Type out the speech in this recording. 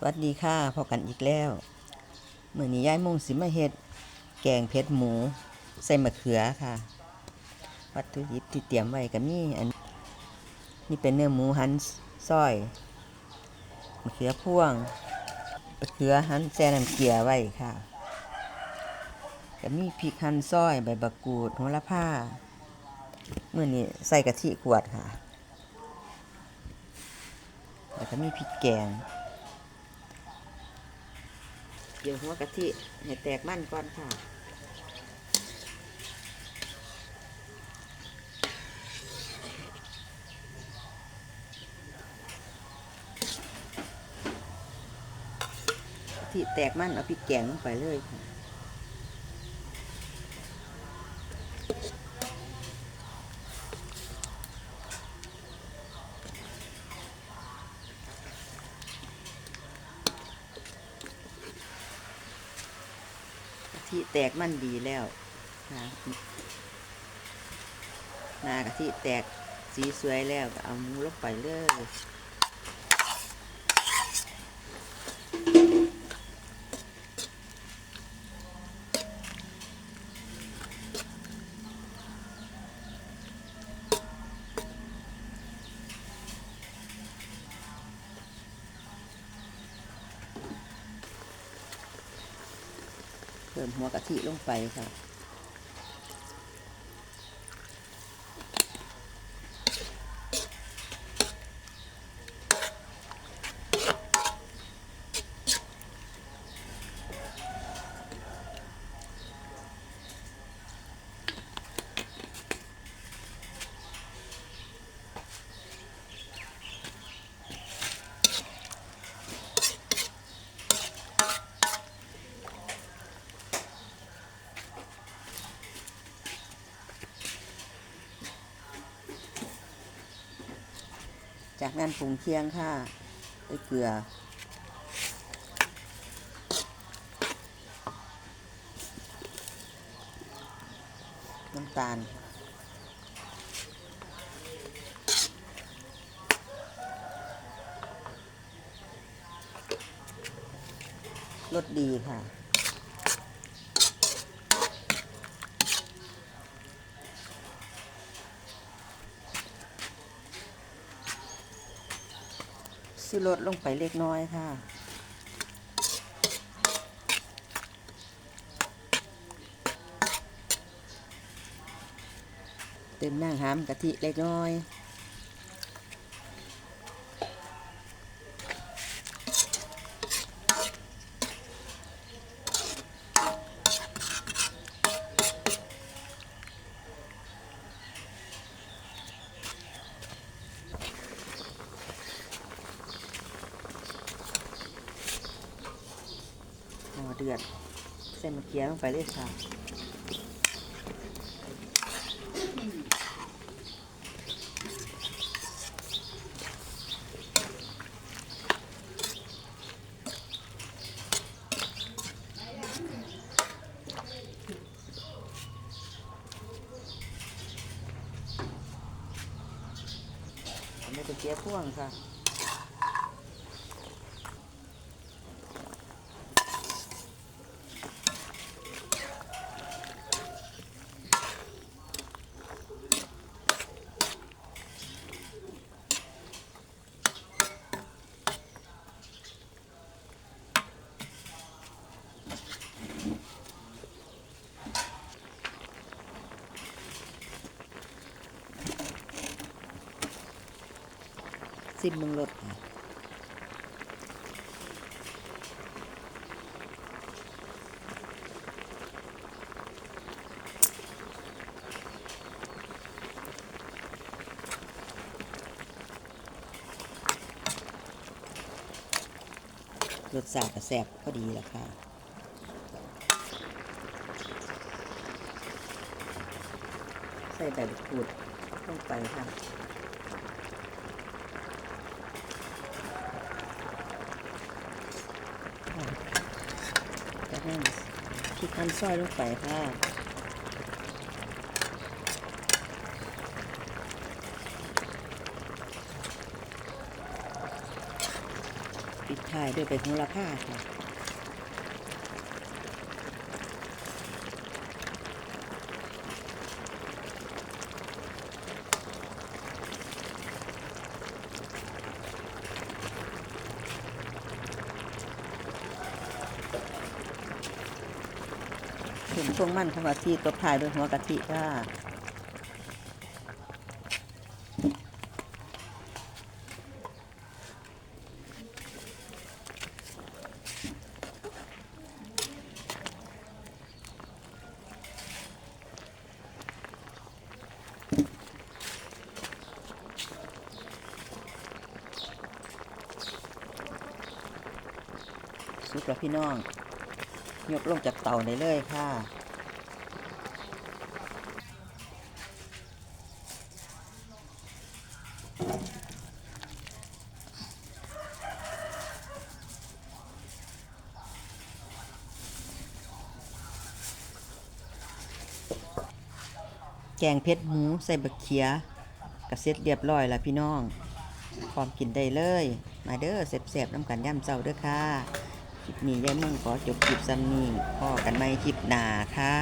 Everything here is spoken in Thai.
สวัสดีค่ะพอกันอีกแล้วเมื่อนี้ย้ายมงสิมาเฮ็ด แกงเผ็ดหมู ใส่มะเขือค่ะ วัตถุดิบที่เตรียมไว้ก็มีอันนี่เป็นเนื้อหมูหั่นซอยมะเขือพ่วงมะเขือหั่นแซ่น้ำเกลือไว้ค่ะก็มีพริกหั่นซอยใบบักกูดโหระพาเมื่อนี้ใส่กะทิขวดค่ะแล้วก็มีพริกแกง เดี๋ยวหัวกะทิให้แตกมันก่อนค่ะที่แตกมันเอาพริกแกงลงไปเลยค่ะ ทิแตกมันดีแล้วนะหน้ากะทิแตกสีสวยแล้วก็เอาหมูลงไปเลย พิ่มหัวกะทิลงไปค่ะ จากนั้นปรุงเคียงค่ะด้วยเกลือ น้ำตาลรสดีค่ะ ซื้อรสลงไปเล็กน้อยค่ะ เติมน้ำหามกะทิเล็กน้อย เดือดใส่มะเขือลงไปเลยค่ะอันนี้เป็นเจี๊ยบพ่วงค่ะ ซิมมึงรสค่ะรสชาติก็แซ่บพอดีแล้วค่ะใส่ใบมะกรูดลงไปค่ะ จากนั้น พริกคั้นซอยลงไปค่ะปิดท้ายด้วยใบโหระพาค่ะ ช่วงมั่นของกะทิตบท้ายด้วยหัวกะทิค่ะสุกแล้วพี่น้อง ยกลงจากเตาได้เลยค่ะ แกงเผ็ดหมูใส่บักเขียกระเซ็ตเรียบร้อยแล้วพี่น้องพร้อมกินได้เลย มาเด้อเสบๆน้ำกันย่ำเจ้าเด้อค่ะคลิปนี้ยายมุ่งขอจบคลิปซ้ำนี้พอกันไม่คลิปหนาค่ะ